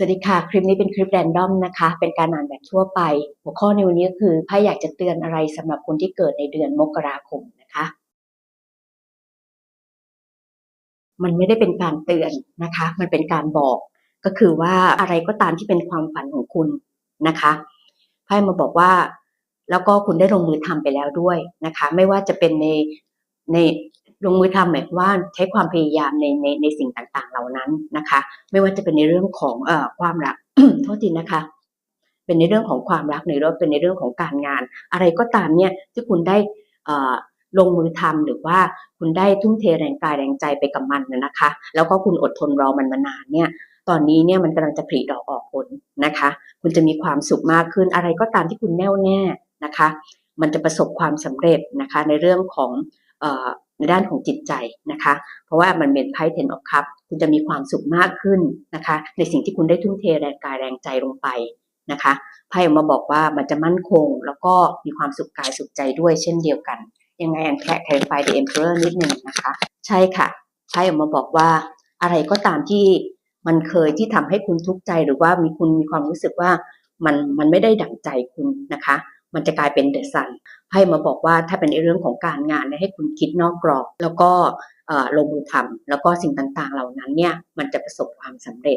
สวัสดีค่ะ คลิปนี้เป็นคลิปแรนดอมนะคะ เป็นการอ่านแบบทั่วไป หัวข้อในวันนี้ก็คือไพ่อยากจะเตือนอะไรสำหรับคนที่เกิดในเดือนมกราคมนะคะ มันไม่ได้เป็นการเตือนนะคะ มันเป็นการบอก ก็คือว่าอะไรก็ตามที่เป็นความฝันของคุณนะคะไพ่มาบอกว่า แล้วก็คุณได้ลงมือทำไปแล้วด้วยนะคะ ไม่ว่าจะเป็นในใน ลงมือทำหมายว่าใช้ความพยายามในในในสิ่งต่างๆ เหล่านั้นนะคะ ไม่ว่าจะเป็นในเรื่องของเอ่อความรักโทษทีนะคะ เป็นในเรื่องของความรักหรือว่าเป็นในเรื่องของการงาน อะไรก็ตามเนี่ยที่คุณได้เอ่อลงมือทำหรือว่าคุณได้ทุ่มเทแรงกายแรงใจไปกับมันนะนะคะ แล้วก็คุณอดทนรอมันมานานเนี่ยตอนนี้เนี่ยมันกำลังจะผลิดอกออกผลนะคะ คุณจะมีความสุขมากขึ้นอะไรก็ตามที่คุณแน่วแน่นะคะ มันจะประสบความสำเร็จนะคะในเรื่องของเอ่อ ในด้านของจิตใจนะคะ เพราะว่ามันเป็นไพ่เทนออฟคัพคุณจะมีความสุขมากขึ้นนะคะ ในสิ่งที่คุณได้ทุ่มเทแรงกายแรงใจลงไปนะคะไพ่ออกมาบอกว่ามันจะมั่นคง แล้วก็มีความสุขกายสุขใจด้วยเช่นเดียวกัน ยังไงแอนแคร์แคร์ไฟเดอะเอ็มเพอร์นิดนึงนะคะ ใช่ค่ะไพ่ออกมาบอกว่าอะไรก็ตามที่มันเคยที่ทำให้คุณทุกข์ใจหรือว่ามีคุณมีความรู้สึกว่ามันมันไม่ได้ดั่งใจคุณนะคะ มันจะกลายเป็นเดอะซันไพ่มาบอกว่าถ้าเป็นในเรื่องของการงานเนี่ยให้คุณคิดนอกกรอบ แล้วก็ลงมือทำแล้วก็สิ่งต่างๆ เหล่านั้นเนี่ยมันจะประสบความสำเร็จ